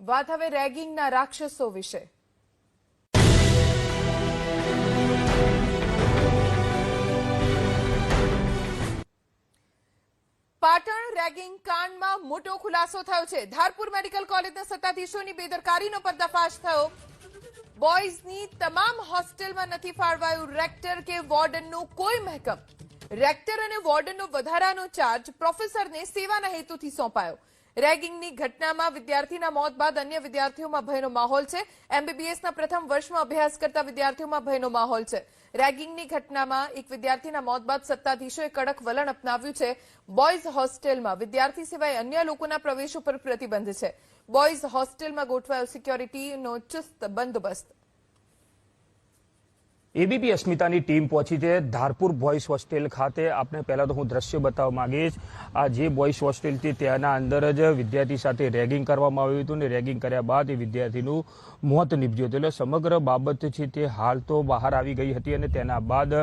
વાત હવે રેગિંગના રાક્ષસો વિશે. પાટણ રેગિંગ કાંડમાં મોટો ખુલાસો થયો છે. ધારપુર મેડિકલ કોલેજના સત્તાધીશોની બેદરકારીનો પર્દાફાશ થયો. બોયઝની તમામ હોસ્ટેલમાં નથી ફાળવાયું રેક્ટર કે વોર્ડનનું કોઈ મહેકમ. રેક્ટર અને વોર્ડનનો વધારાનો ચાર્જ પ્રોફેસરને સેવાના હેતુથી સોંપાયો. રેગિંગની ઘટનામાં વિદ્યાર્થીના મોત બાદ અન્ય વિદ્યાર્થીઓમાં ભયનો માહોલ છે. એમબીબીએસના પ્રથમ વર્ષમાં અભ્યાસ કરતા વિદ્યાર્થીઓમાં ભયનો માહોલ છે. રેગિંગની ઘટનામાં એક વિદ્યાર્થીના મોત બાદ સત્તાધીશોએ કડક વલણ અપનાવ્યું છે. બોયઝ હોસ્ટેલમાં વિદ્યાર્થી સિવાય અન્ય લોકોના પ્રવેશ ઉપર પ્રતિબંધ છે. બોયઝ હોસ્ટેલમાં ગોઠવાયો સિક્યોરિટીનો ચુસ્ત બંદોબસ્ત એબીપી અસ્મિતાની ટીમ પહોંચી છે. ધારપુર બોયઝ હોસ્ટેલ ખાતે આપણે પહેલાં તો હું દ્રશ્ય બતાવવા માંગીશ. આ જે બોયઝ હોસ્ટેલ છે ત્યાંના અંદર જ વિદ્યાર્થી સાથે રેગિંગ કરવામાં આવ્યું હતું ને રેગિંગ કર્યા બાદ એ વિદ્યાર્થીનું મોત નીપજ્યું હતું. એટલે સમગ્ર બાબત છે તે હાલ તો બહાર આવી ગઈ હતી અને તેના બાદ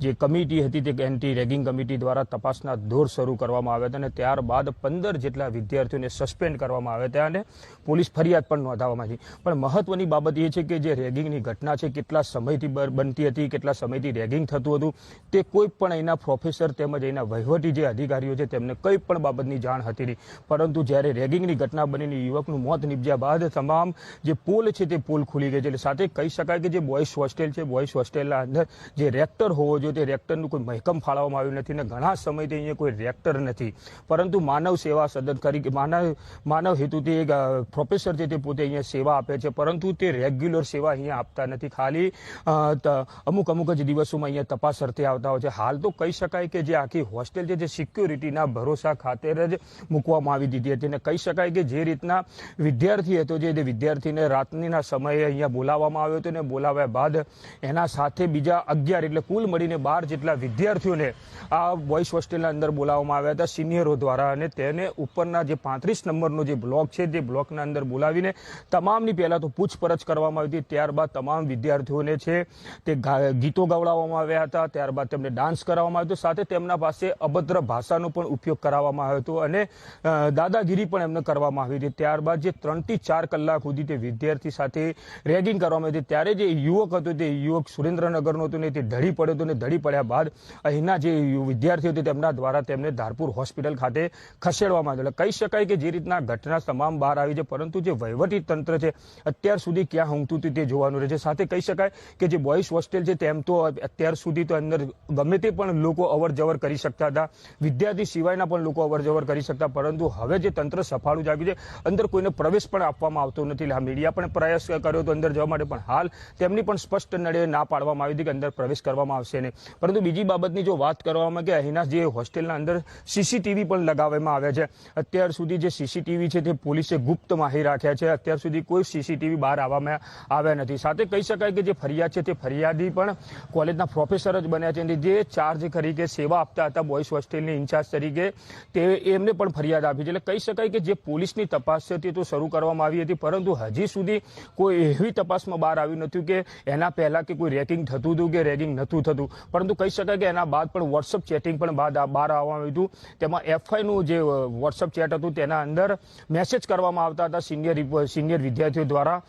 જે કમિટી હતી તે એન્ટી રેગિંગ કમિટી દ્વારા તપાસના દોર શરૂ કરવામાં આવ્યા હતા અને ત્યારબાદ પંદર જેટલા વિદ્યાર્થીઓને સસ્પેન્ડ કરવામાં આવ્યા હતા અને પોલીસ ફરિયાદ પણ નોંધાવવામાં આવી. પણ મહત્વની બાબત એ છે કે જે રેગિંગની ઘટના છે, કેટલા સમયથી બર- બનતી હતી કેટલા સમયથી રેગિંગ થતું હતું. તે કોઈ પણ એના પ્રોફેસર તેમજ એના વહીવટી જે અધિકારીઓ છે, તેમને કંઈ પણ બાબતની જાણ હતી નહીં. પરંતુ જ્યારે રેગિંગની ઘટના બનીને યુવકનું મોત નીપજ્યા બાદ તમામ જે પોલ છે, તે પોલ ખુલી ગઈ છે. એટલે સાથે કહી શકાય કે જે બોયઝ હોસ્ટેલ છે બોયઝ હોસ્ટેલના અંદર જે રેક્ટર હોવો જોઈએ, તે રેક્ટરનું કોઈ મહેકમ ફાળવવામાં આવ્યું નથી અને ઘણા સમયથી અહીંયા કોઈ રેક્ટર નથી. પરંતુ માનવ સેવા સદન કરી માનવ માનવ હેતુથી એક પ્રોફેસર છે તે પોતે અહીંયા સેવા આપે છે. પરંતુ તે રેગ્યુલર સેવા અહીંયા આપતા નથી. ખાલી અમુક અમુક જ દિવસોમાં અહીંયા તપાસ અર્થે આવતા હોય છે. હાલ તો કહી શકાય કે જે આખી હોસ્ટેલ છે, જે સિક્યોરિટીના ભરોસા ખાતર જ મૂકવામાં આવી દીધી હતી. અને કહી શકાય કે જે રીતના વિદ્યાર્થી હતો, જે વિદ્યાર્થીને રાત્રિના સમયે અહીંયા બોલાવવામાં આવ્યો હતો ને બોલાવ્યા બાદ એના સાથે બીજા અગિયાર એટલે કુલ મળીને બાર જેટલા વિદ્યાર્થીઓને આ બોયસ હોસ્ટેલના અંદર બોલાવવામાં આવ્યા હતા સિનિયરો દ્વારા. અને તેને ઉપરના જે પાંત્રીસ નંબરનો જે બ્લોક છે તે બ્લોકના અંદર બોલાવીને તમામની પહેલાં તો પૂછપરછ કરવામાં આવી હતી. ત્યારબાદ તમામ વિદ્યાર્થીઓને છે તે ગીતો ગવડાવવામાં આવ્યા હતા. ત્યારબાદ તેમને ડાન્સ કરાવવામાં આવ્યો હતો. સાથે તેમના પાસે અભદ્ર ભાષાનો પણ ઉપયોગ કરાવવામાં આવ્યો હતો અને દાદાગીરી પણ એમને કરવામાં આવી હતી. ત્યારબાદ જે ત્રણથી ચાર કલાક સુધી તે વિદ્યાર્થી સાથે રેગિંગ કરવામાં આવી ત્યારે જે યુવક હતો, તે યુવક સુરેન્દ્રનગરનો હતો ને તે ઢળી પડ્યો હતો ને ઢળી પડ્યા બાદ અહીંના જે વિદ્યાર્થીઓ હતા તેમના દ્વારા તેમને ધારપુર હોસ્પિટલ ખાતે ખસેડવામાં આવ્યો. કહી શકાય કે જે રીતના ઘટના તમામ બહાર આવી છે, પરંતુ જે વહીવટી તંત્ર છે, અત્યાર સુધી ક્યાં ઊંઘતું તે જોવાનું રહે છે. સાથે કહી શકાય કે જે બોયઝ હોસ્ટેલ છે, તેમ તો અત્યાર સુધી તો અંદર ગમે તે પણ લોકો અવર કરી શકતા હતા. વિદ્યાર્થી સિવાયના પણ લોકો અવર કરી શકતા, પરંતુ હવે જે તંત્ર સફાળું જાગ્યું છે, અંદર કોઈને પ્રવેશ પણ આપવામાં આવતો નથી. એટલે આ મીડિયા પણ પ્રયાસ કર્યો હતો અંદર જવા માટે પણ હાલ તેમની પણ સ્પષ્ટ નડે ના પાડવામાં આવી હતી કે અંદર પ્રવેશ કરવામાં આવશે નહીં. પરંતુ બીજી બાબતની જો વાત કરવામાં કે અહીંના જે હોસ્ટેલના અંદર સીસીટીવી પણ લગાવવામાં આવ્યા છે. અત્યાર સુધી જે સીસીટીવી છે તે પોલીસે ગુપ્ત માહી રાખ્યા છે. અત્યાર સુધી કોઈ સીસીટીવી બહાર આવવામાં આવ્યા નથી. સાથે કહી શકાય કે જે ફરિયાદ છે તે ફરિયાદી પણ કોલેજના પ્રોફેસર જ બન્યા છે. જે ચાર્જ તરીકે સેવા આપતા હતા બોયઝ હોસ્ટેલની ઇન્ચાર્જ તરીકે, તે એમને પણ ફરિયાદ આપી છે. એટલે કહી શકાય કે જે પોલીસની તપાસ છે તે તો શરૂ કરવામાં આવી હતી, પરંતુ હજી સુધી કોઈ એવી તપાસમાં બહાર આવ્યું નથી કે એના પહેલાં કે કોઈ રેકિંગ થતું હતું કે રેગિંગ નહોતું થતું. પરંતુ કહી શકાય કે એના બાદ પણ વોટ્સઅપ ચેટિંગ પણ બાદ બહાર આવવામાં આવ્યું હતું. તેમાં એફઆઈનું જે વોટ્સઅપ ચેટ હતું, તેના અંદર મેસેજ કરવામાં આવતા હતા સિનિયર સિનિયર વિદ્યાર્થીઓ દ્વારા.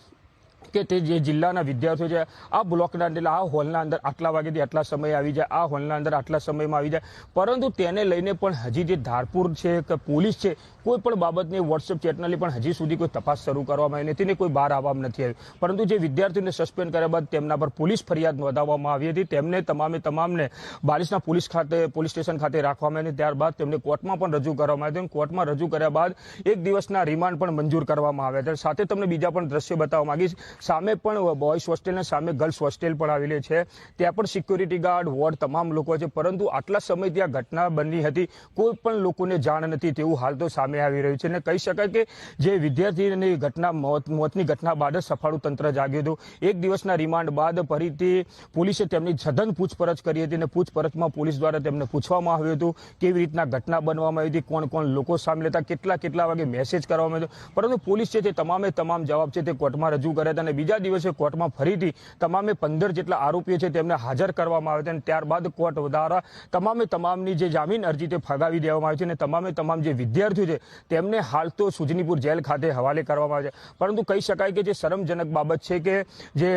કે તે જે જિલ્લાના વિદ્યાર્થીઓ છે, આ બ્લોકના અંદર, આ હોલના અંદર આટલા વાગ્યાથી આટલા સમય આવી જાય, આ હોલના અંદર આટલા સમયમાં આવી જાય. પરંતુ તેને લઈને પણ હજી જે ધારપુર છે કે પોલીસ છે, કોઈ પણ બાબતની વોટ્સએપ ચેટનલી પણ હજી સુધી કોઈ તપાસ શરૂ કરવામાં આવી નથી ને કોઈ બહાર આવવામાં નથી આવ્યું પરંતુ જે વિદ્યાર્થીઓને સસ્પેન્ડ કર્યા બાદ તેમના પર પોલીસ ફરિયાદ નોંધાવવામાં આવી હતી. તેમને તમામે તમામને બારિશના પોલીસ ખાતે, પોલીસ સ્ટેશન ખાતે રાખવામાં આવી ત્યારબાદ તેમને કોર્ટમાં પણ રજૂ કરવામાં આવ્યું કોર્ટમાં રજૂ કર્યા બાદ એક દિવસના રિમાન્ડ પણ મંજૂર કરવામાં આવ્યા હતા. સાથે તમને બીજા પણ દ્રશ્ય બતાવવા માંગીશ. સામે પણ બોયઝ હોસ્ટેલના સામે ગર્લ્સ હોસ્ટેલ પણ આવેલી છે. ત્યાં પણ સિક્યુરિટી ગાર્ડ વોર્ડ તમામ લોકો છે. પરંતુ આટલા સમય ત્યાં ઘટના બની હતી, કોઈ પણ લોકોને જાણ નથી તેવું હાલ તો સામે આવી રહ્યું છે. અને કહી શકાય કે જે વિદ્યાર્થીની ઘટના, મોત, મોતની ઘટના બાદ સફાળું તંત્ર જાગ્યું હતું. એક દિવસના રિમાન્ડ બાદ ફરીથી પોલીસે તેમની સઘન પૂછપરછ કરી હતી અને પૂછપરછમાં પોલીસ દ્વારા તેમને પૂછવામાં આવ્યું હતું કેવી રીતના ઘટના બનવામાં આવી હતી, કોણ કોણ લોકો સામે લેતા, કેટલા કેટલા વાગે મેસેજ કરવામાં આવ્યો પરંતુ પોલીસ છે તે તમામે તમામ જવાબ છે તે કોર્ટમાં રજૂ કર્યા હતા. અને બીજા દિવસે કોર્ટમાં ફરીથી તમામે પંદર જેટલા આરોપીઓ છે તેમને હાજર કરવામાં આવે છે અને ત્યારબાદ કોર્ટ દ્વારા તમામે તમામની જે જામીન અરજી તે ફગાવી દેવામાં આવી છે અને તમામે તમામ જે વિદ્યાર્થીઓ છે તેમને હાલ તો સુજનીપુર જેલ ખાતે હવાલે કરવામાં આવે છે. પરંતુ કહી શકાય કે જે શરમજનક બાબત છે કે જે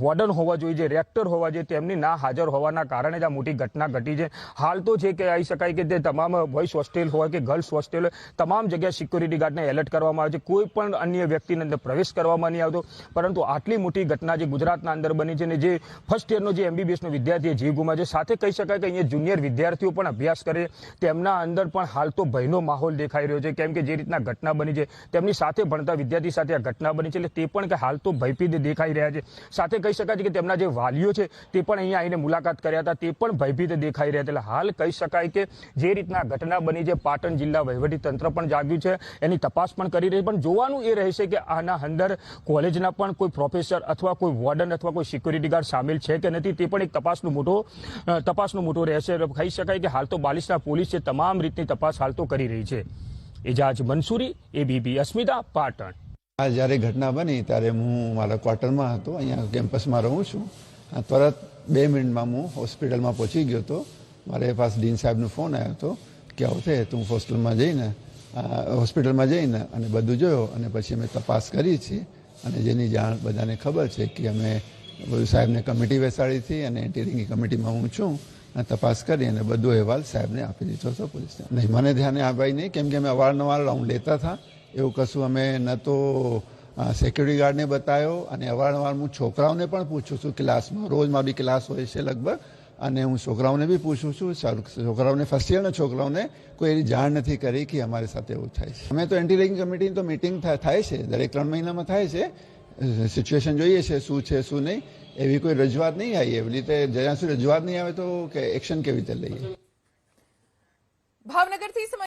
વોર્ડન હોવા જોઈએ, જે રેક્ટર હોવા જોઈએ તેમની ના હાજર હોવાના કારણે જ આ મોટી ઘટના ઘટી છે. હાલ તો છે કે કહી શકાય કે તે તમામ બોયસ હોસ્ટેલ હોય કે ગર્લ્સ હોસ્ટેલ તમામ જગ્યાએ સિક્યુરિટી ગાર્ડને એલર્ટ કરવામાં આવે છે. કોઈ પણ અન્ય વ્યક્તિને અંદર પ્રવેશ કરવામાં નહીં આવતો. પરંતુ આટલી મોટી ઘટના જે ગુજરાતના અંદર બની છે ને જે ફર્સ્ટ યરનો જે એમબીબીએસનો વિદ્યાર્થીએ જીવ ગુમાવ્યો સાથે કહી શકાય કે અહીંયા જુનિયર વિદ્યાર્થીઓ પણ અભ્યાસ કરે તેમના અંદર પણ હાલ તો ભયનો માહોલ દેખાઈ રહ્યો છે, કેમ કે જે રીતના ઘટના બની છે, તેમની સાથે ભણતા વિદ્યાર્થી સાથે આ ઘટના બની છે, એટલે તે પણ કે હાલ તો ભયભીત દેખાઈ રહ્યા છે. સાથે કહી શકાય છે કે તેમના જે વાલીઓ છે, તે પણ અહીંયા આવીને મુલાકાત કર્યા હતા, તે પણ ભયભીત દેખાઈ રહ્યા એટલે હાલ કહી શકાય કે જે રીતના ઘટના બની છે, પાટણ જિલ્લા વહીવટી તંત્ર પણ જાગ્યું છે, એની તપાસ પણ કરી રહી પણ જોવાનું એ રહેશે કે આના અંદર કોલેજના પણ કોઈ પ્રોફેસર અથવા કોઈ વોર્ડન અથવા કોઈ સિક્યુરિટી ગાર્ડ સામેલ છે કે નથી, તે પણ એક તપાસનો મોટો તપાસનો મોટો રહેશે કહી શકાય કે હાલ તો બાલિસ્ટા પોલીસ છે તમામ રીતની તપાસ હાલ તો કરી રહી છે. એજાજ મંસૂરી એબીપી અસ્મિતા પાટણ. આ જ્યારે ઘટના બની ત્યારે હું મારા ક્વાર્ટરમાં હતો, અહીંયા કેમ્પસમાં રહું છું. તરત બે મિનિટમાં હું હોસ્પિટલમાં પહોંચી ગયો હતો. મારે પાસે ડીન સાહેબનો ફોન આવ્યો હતો કે આવું તું તો હું હોસ્ટેલમાં જઈને હોસ્પિટલમાં જઈને અને બધું જોયો અને પછી અમે તપાસ કરી છે. અને જેની જાણ બધાને ખબર છે કે અમે બધું સાહેબને કમિટી બેસાડી હતી અને એન્ટિરિંગની કમિટીમાં હું છું. અને તપાસ કરી અને બધો અહેવાલ સાહેબને આપી દીધો હતો પોલીસને. નહીં, મને ધ્યાને આવાય નહીં, કેમ કે અમે અવારનવાર રાઉન્ડ લેતા હતા. એવું કશું અમે ન તો સિક્યુરિટી ગાર્ડને બતાવ્યો અને અવારનવાર હું છોકરાઓને પણ પૂછું છું. ક્લાસમાં રોજ મારી ક્લાસ હોય છે લગભગ. અને હું છોકરાઓને બી પૂછું છું છોકરાઓને ફર્સ્ટ ઇયરના છોકરાઓને કોઈ એની જાણ નથી કરી કે અમારી સાથે એવું થાય છે. અમે તો એન્ટી રેગિંગ કમિટીની તો મિટિંગ થાય છે, દરેક ત્રણ મહિનામાં થાય છે. સિચ્યુએશન જોઈએ છે, શું છે, શું નહીં, એવી કોઈ રજૂઆત નહીં આવી એવી રીતે જ્યાં સુધી રજૂઆત નહીં આવે તો કે એક્શન કેવી રીતે લઈએ? ભાવનગરથી